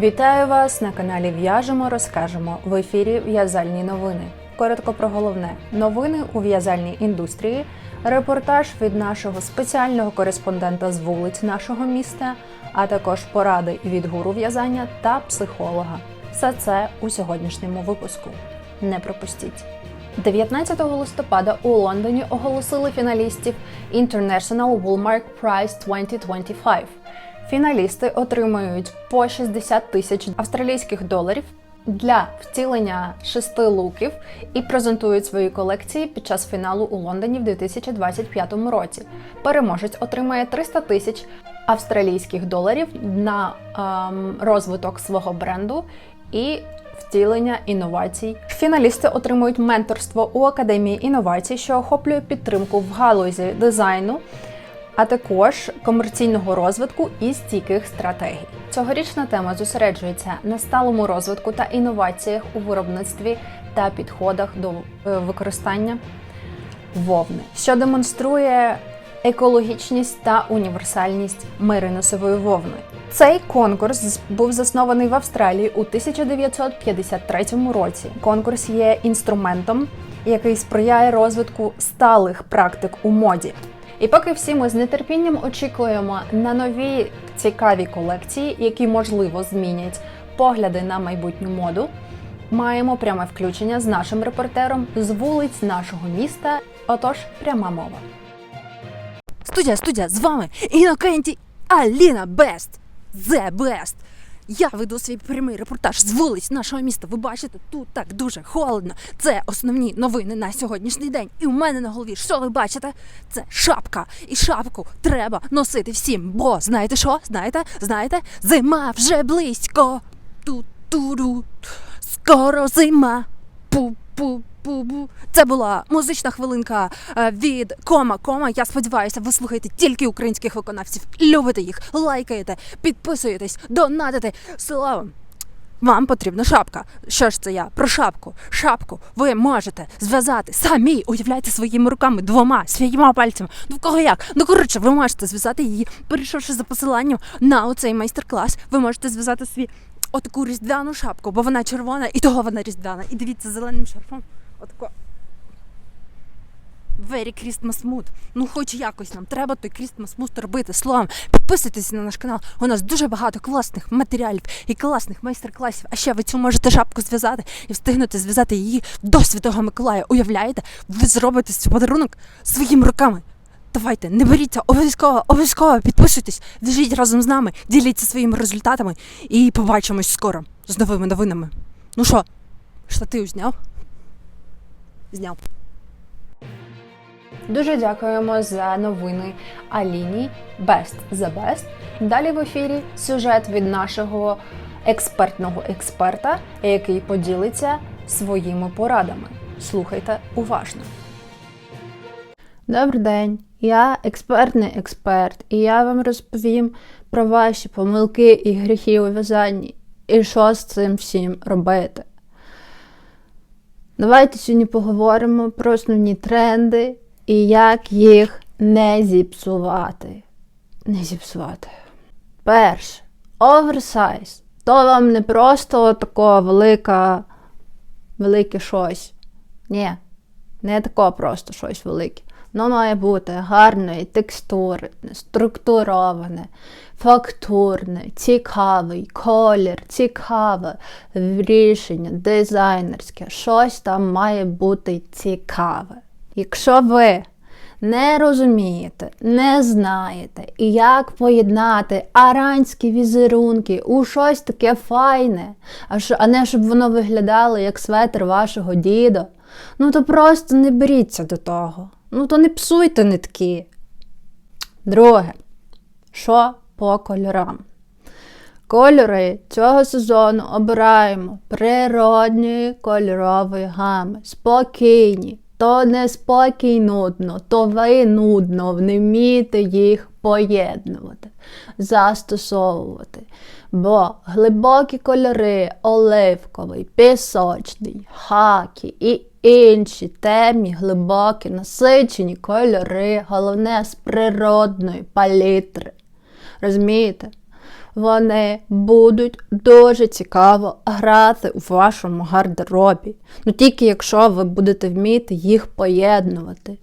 Вітаю вас на каналі В'яжемо, розкажемо в ефірі В'язальні новини. Коротко про головне: новини у в'язальній індустрії, репортаж від нашого спеціального кореспондента з вулиць нашого міста, а також поради від гуру в'язання та психолога. Все це у сьогоднішньому випуску. Не пропустіть. 19 листопада у Лондоні оголосили фіналістів International Woolmark Prize 2025. Фіналісти отримують по 60 тисяч австралійських доларів для втілення шести луків і презентують свої колекції під час фіналу у Лондоні в 2025 році. Переможець отримає 300 тисяч австралійських доларів на ем, розвиток свого бренду і втілення інновацій. Фіналісти отримують менторство у академії інновацій, що охоплює підтримку в галузі дизайну а також комерційного розвитку і стійких стратегій. Цьогорічна тема зосереджується на сталому розвитку та інноваціях у виробництві та підходах до е, використання вовни, що демонструє екологічність та універсальність мериносової вовни. Цей конкурс був заснований в Австралії у 1953 році. Конкурс є інструментом, який сприяє розвитку сталих практик у моді. І поки всі ми з нетерпінням очікуємо на нові цікаві колекції, які можливо змінять погляди на майбутню моду, маємо пряме включення з нашим репортером з вулиць нашого міста. Отож, пряма мова. Студія, студія, з вами Інокенті Аліна Бест. The Best. Я веду свій прямий репортаж з вулиць нашого міста. Ви бачите, тут так дуже холодно. Це основні новини на сьогоднішній день. І у мене на голові, що ви бачите? Це шапка. І шапку треба носити всім. Бо знаєте що? Знаєте? Знаєте? Зима вже близько. Ту-ту-ру. Скоро зима. Пу-пу. Бу-бу. Це була музична хвилинка е, від Кома Кома. Я сподіваюся, ви слухаєте тільки українських виконавців. Любите їх, лайкаєте, підписуєтесь, донатите. Слава! Вам потрібна шапка. Що ж це я? Про шапку. Шапку ви можете зв'язати самі, уявляйте своїми руками двома своїми пальцями. Ну в кого як? Ну коротше, ви можете зв'язати її, перейшовши за посиланням на оцей майстер-клас. Ви можете зв'язати свій отаку різдвяну шапку, бо вона червона і того вона різдвяна. І дивіться зеленим шарфом. Отако. Very Christmas mood. Ну, хоч якось нам треба той Christmas mood робити. Словом, підписуйтесь на наш канал. У нас дуже багато класних матеріалів і класних майстер-класів. А ще ви цю можете шапку зв'язати і встигнути зв'язати її до Святого Миколая. Уявляєте? Ви зробите свій подарунок своїми руками. Давайте, не беріться, обов'язково, обов'язково підписуйтесь, біжіть разом з нами, діліться своїми результатами і побачимось скоро з новими новинами. Ну що, штатив зняв? Зняв. Дуже дякуємо за новини Аліні Best the Best. Далі в ефірі сюжет від нашого експертного експерта, який поділиться своїми порадами. Слухайте уважно. Добрий день, я експертний експерт, і я вам розповім про ваші помилки і гріхи у в'язанні, і що з цим всім робити. Давайте сьогодні поговоримо про основні тренди і як їх не зіпсувати. Не зіпсувати. Перше, оверсайз. То вам не просто тако велика, велике щось. Ні, не тако просто щось велике. Воно має бути гарної текстури, структуроване, фактурне, цікавий колір, цікаве рішення, дизайнерське. Щось там має бути цікаве. Якщо ви не розумієте, не знаєте, як поєднати аранські візерунки у щось таке файне, а не щоб воно виглядало як светр вашого діда, ну то просто не беріться до того. Ну, то не псуйте нитки. Друге, що по кольорам? Кольори цього сезону обираємо природньої кольорової гами. Спокійні. То не спокій нудно, то ви нудно не вмієте їх поєднувати, застосовувати. Бо глибокі кольори оливковий, пісочний, хакі і інші темні, глибокі, насичені кольори, головне з природної палітри. Розумієте? вони будуть дуже цікаво грати у вашому гардеробі. Ну тільки якщо ви будете вміти їх поєднувати.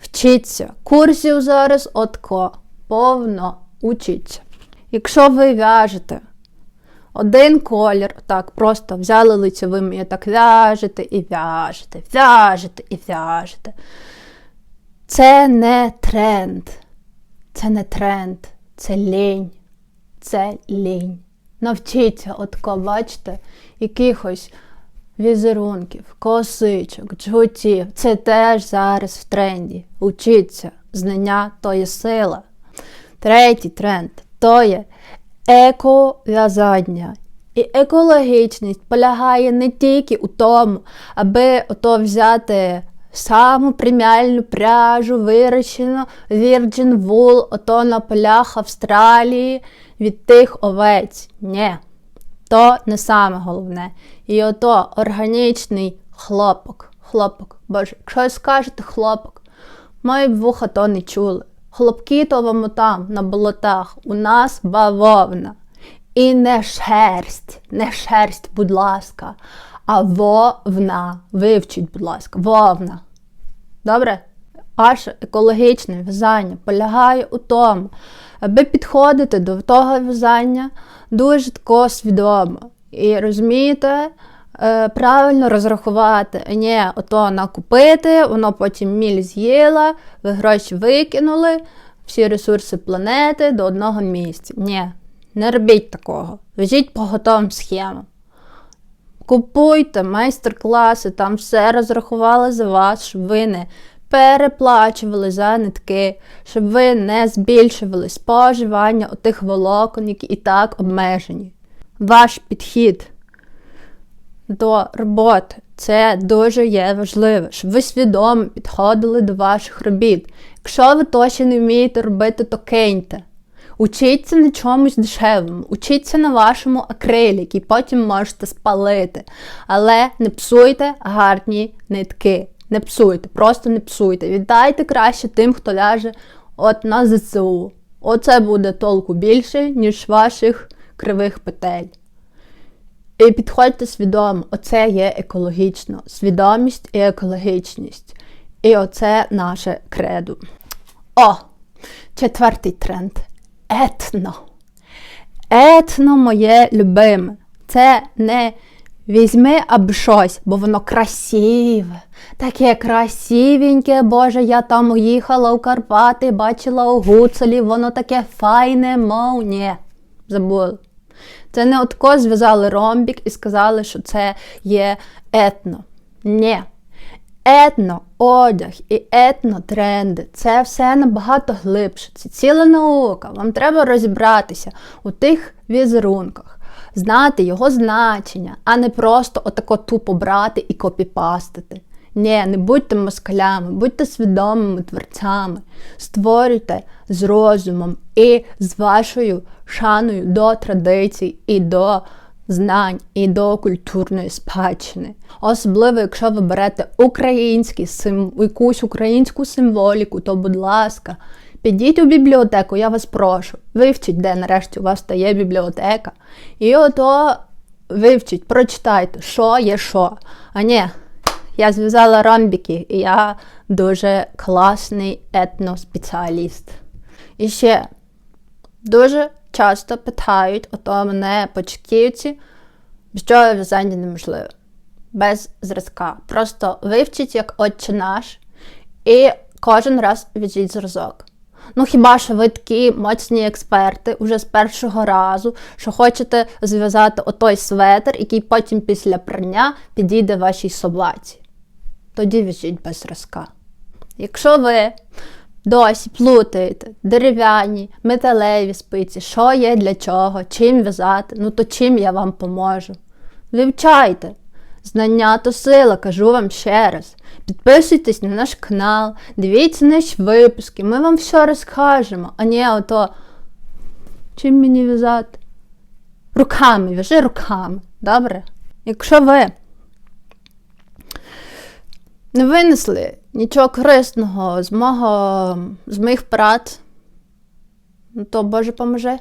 Вчіться. Курсів зараз отко. Повно учіться. Якщо ви в'яжете один колір, так, просто взяли лицевим і так в'яжете і в'яжете, в'яжете і в'яжете. Це не тренд. Це не тренд, це лінь. Це лінь. Навчіться, отко, бачите, якихось візерунків, косичок, джгутів. Це теж зараз в тренді. Учіться. Знання то є сила. Третій тренд то є еков'язання. І екологічність полягає не тільки у тому, аби ото взяти саму преміальну пряжу, вирощену Virgin Wool, ото на полях Австралії від тих овець. Ні, то не саме головне. І ото органічний хлопок. Хлопок. Боже, якщо скажете хлопок, мої б вуха то не чули. Хлопки то там, на болотах, у нас бавовна. І не шерсть, не шерсть, будь ласка, а вовна. Вивчіть, будь ласка, вовна. Добре? Ваше екологічне в'язання полягає у тому, аби підходити до того в'язання дуже тако свідомо. І розумієте, правильно розрахувати, не ото накупити, воно потім міль з'їла, ви гроші викинули, всі ресурси планети до одного місця. Ні, не робіть такого. В'яжіть по готовим схемам. Купуйте майстер-класи, там все розрахували за вас, щоб ви не переплачували за нитки, щоб ви не збільшували споживання отих волокон, які і так обмежені. Ваш підхід до роботи це дуже є важливо, щоб ви свідомо підходили до ваших робіт. Якщо ви то ще не вмієте робити, то киньте. Учіться на чомусь дешевому, учіться на вашому акрилі, який потім можете спалити. Але не псуйте гарні нитки. Не псуйте, просто не псуйте. Віддайте краще тим, хто ляже от на ЗСУ. Оце буде толку більше, ніж ваших кривих петель. І підходьте свідомо, оце є екологічно. Свідомість і екологічність. І оце наше кредо. О! Четвертий тренд. Етно. Етно моє любиме. Це не візьми аб щось, бо воно красиве. Таке красивеньке, Боже, я там їхала у Карпати, бачила у Гуцулі, воно таке файне, мов ні. Забули. Це не отко зв'язали ромбік і сказали, що це є етно. Ні. Етно одяг і етно тренди це все набагато глибше. Це ціла наука. Вам треба розібратися у тих візерунках, знати його значення, а не просто отако тупо брати і копіпастити. Ні, не будьте москалями, будьте свідомими творцями, створюйте з розумом і з вашою шаною до традицій і до знань і до культурної спадщини. Особливо, якщо ви берете український сим... якусь українську символіку, то, будь ласка, підіть у бібліотеку, я вас прошу. Вивчіть, де нарешті у вас стає бібліотека. І ото вивчіть, прочитайте, що є що. А ні, я зв'язала ромбіки, і я дуже класний етноспеціаліст. І ще дуже часто питають ото мене початківці, що в'язання неможливо, Без зразка. Просто вивчіть як отче наш і кожен раз в'яжіть зразок. Ну хіба що ви такі моцні експерти уже з першого разу, що хочете зв'язати отой светр, який потім після прання підійде вашій собаці. Тоді в'яжіть без зразка. Якщо ви досі плутаєте дерев'яні, металеві спиці, що є для чого, чим в'язати, ну то чим я вам поможу. Вивчайте. Знання то сила, кажу вам ще раз. Підписуйтесь на наш канал, дивіться наші випуски, ми вам все розкажемо, а не ото чим мені в'язати? Руками, в'яжи руками, добре? Якщо ви не винесли нічого корисного з мого, з моїх прат, ну то Боже поможе.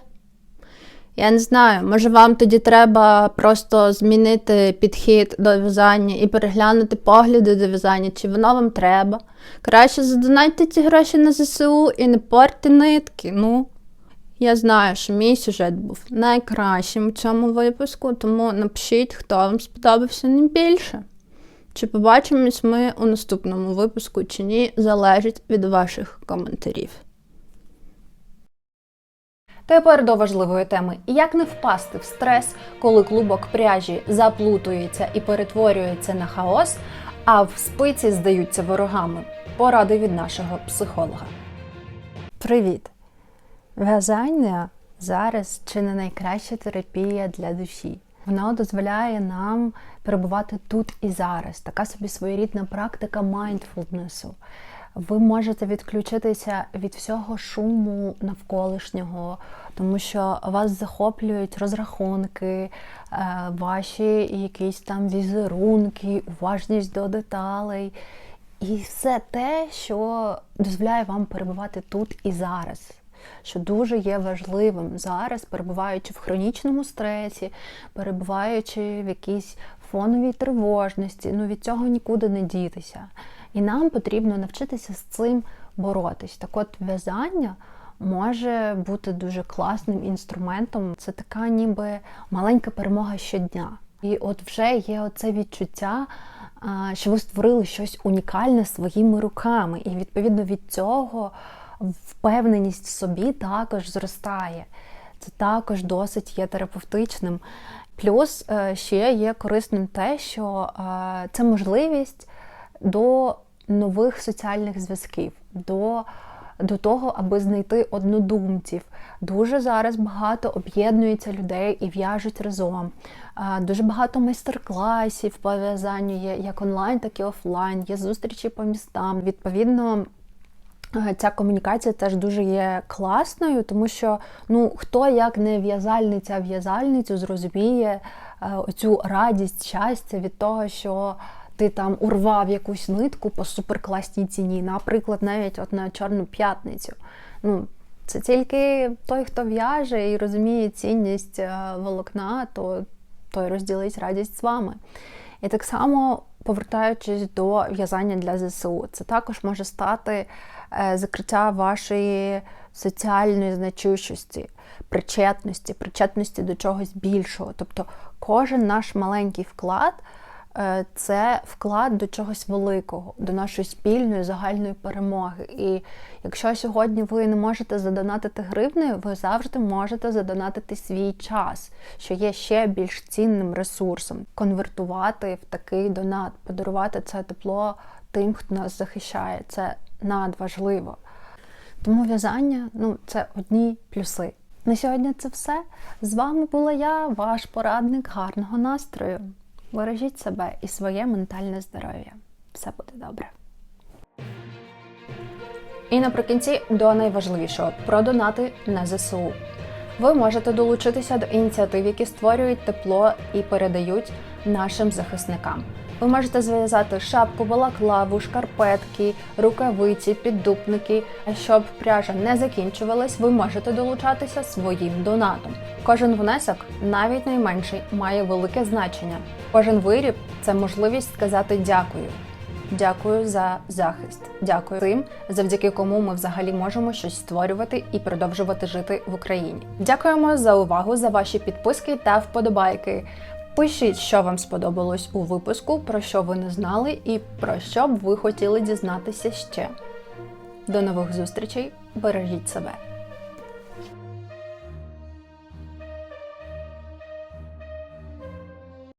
Я не знаю, може вам тоді треба просто змінити підхід до в'язання і переглянути погляди до в'язання, чи воно вам треба. Краще задонайте ці гроші на ЗСУ і не порти нитки. Ну, я знаю, що мій сюжет був найкращим у цьому випуску, тому напишіть, хто вам сподобався найбільше. Чи побачимось ми у наступному випуску, чи ні, залежить від ваших коментарів. Тепер до важливої теми: як не впасти в стрес, коли клубок пряжі заплутується і перетворюється на хаос, а в спиці здаються ворогами. Поради від нашого психолога. Привіт! В'язання зараз чи не найкраща терапія для душі. Вона дозволяє нам перебувати тут і зараз. Така собі своєрідна практика майндфулнесу. Ви можете відключитися від всього шуму навколишнього, тому що вас захоплюють розрахунки, е, ваші якісь там візерунки, уважність до деталей. І все те, що дозволяє вам перебувати тут і зараз, що дуже є важливим зараз, перебуваючи в хронічному стресі, перебуваючи в якійсь фоновій тривожності, ну від цього нікуди не дітися. І нам потрібно навчитися з цим боротись. Так от в'язання може бути дуже класним інструментом. Це така ніби маленька перемога щодня. І от вже є оце відчуття, що ви створили щось унікальне своїми руками. І відповідно від цього впевненість в собі також зростає. Це також досить є терапевтичним. Плюс е, ще є корисним те, що е, це можливість до нових соціальних зв'язків, до, до того, аби знайти однодумців. Дуже зараз багато об'єднується людей і в'яжуть разом. Дуже багато майстер-класів пов'язанню є як онлайн, так і офлайн, є зустрічі по містам. Відповідно. Е, Ця комунікація теж дуже є класною, тому що ну хто як не в'язальниця в'язальницю зрозуміє е, оцю радість, щастя від того, що ти там урвав якусь нитку по суперкласній ціні, наприклад, навіть от на Чорну п'ятницю. Ну, це тільки той, хто в'яже і розуміє цінність е, волокна, то той розділить радість з вами. І так само, повертаючись до в'язання для ЗСУ, це також може стати е, закриття вашої соціальної значущості, причетності, причетності до чогось більшого. Тобто кожен наш маленький вклад це вклад до чогось великого, до нашої спільної загальної перемоги. І якщо сьогодні ви не можете задонатити гривнею, ви завжди можете задонатити свій час, що є ще більш цінним ресурсом, конвертувати в такий донат, подарувати це тепло тим, хто нас захищає. Це надважливо. Тому в'язання ну, це одні плюси. На сьогодні це все. З вами була я, ваш порадник гарного настрою. Бережіть себе і своє ментальне здоров'я. Все буде добре. І наприкінці до найважливішого про донати на ЗСУ. Ви можете долучитися до ініціатив, які створюють тепло і передають нашим захисникам. Ви можете зв'язати шапку, балаклаву, шкарпетки, рукавиці, піддупники. А щоб пряжа не закінчувалась, ви можете долучатися своїм донатом. Кожен внесок, навіть найменший, має велике значення. Кожен виріб це можливість сказати дякую. Дякую за захист. Дякую тим, завдяки кому ми взагалі можемо щось створювати і продовжувати жити в Україні. Дякуємо за увагу, за ваші підписки та вподобайки. Пишіть, що вам сподобалось у випуску, про що ви не знали, і про що б ви хотіли дізнатися ще. До нових зустрічей! Бережіть себе!